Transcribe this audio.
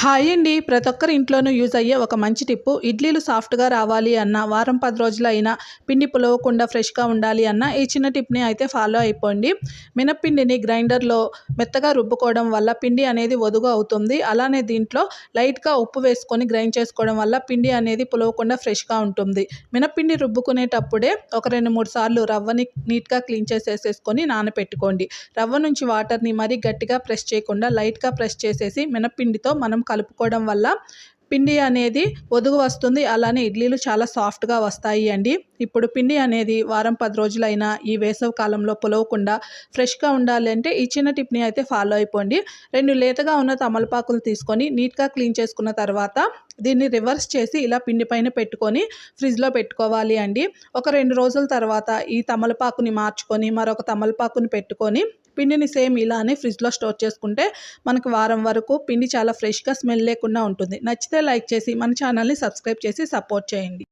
Hi అండి. ప్రతి ఒక్కరి ఇంట్లోనూ యూజ్ అయ్యే ఒక మంచి టిప్పు ఇడ్లీలు సాఫ్ట్గా రావాలి అన్న వారం పది రోజులు అయినా పిండి పులవకుండా ఫ్రెష్గా ఉండాలి అన్న ఈ చిన్న టిప్ని అయితే ఫాలో అయిపోండి. మినప్పిండిని గ్రైండర్లో మెత్తగా రుబ్బుకోవడం వల్ల పిండి అనేది వదుగు అవుతుంది. అలానే దీంట్లో లైట్గా ఉప్పు వేసుకొని గ్రైండ్ చేసుకోవడం వల్ల పిండి అనేది పులవకుండా ఫ్రెష్గా ఉంటుంది. మినప్పిండి రుబ్బుకునేటప్పుడే ఒక రెండు మూడు సార్లు రవ్వని నీట్గా క్లీన్ చేసేసేసుకొని నానపెట్టుకోండి. రవ్వ నుంచి వాటర్ని మరీ గట్టిగా ప్రెస్ చేయకుండా లైట్గా ప్రెస్ చేసేసి మినప్పిండితో మనం కలుపుకోవడం వల్ల పిండి అనేది ఒదుగు వస్తుంది. అలానే ఇడ్లీలు చాలా సాఫ్ట్గా వస్తాయి అండి. ఇప్పుడు పిండి అనేది వారం పది రోజులైనా ఈ వేసవి కాలంలో పులవకుండా ఫ్రెష్గా ఉండాలి అంటే ఈ చిన్న టిప్ని అయితే ఫాలో అయిపోండి. రెండు లేతగా ఉన్న తమలపాకులు తీసుకొని నీట్గా క్లీన్ చేసుకున్న తర్వాత దీన్ని రివర్స్ చేసి ఇలా పిండి పైన పెట్టుకొని ఫ్రిడ్జ్లో పెట్టుకోవాలి అండి. ఒక రెండు రోజుల తర్వాత ఈ తమలపాకుని మార్చుకొని మరొక తమలపాకుని పెట్టుకొని పిండిని సేమ్ ఇలానే ఫ్రిడ్జ్లో స్టోర్ చేసుకుంటే మనకు వారం వరకు పిండి చాలా ఫ్రెష్గా స్మెల్ లేకుండా ఉంటుంది. నచ్చితే లైక్ చేసి మన ఛానల్ని సబ్స్క్రైబ్ చేసి సపోర్ట్ చేయండి.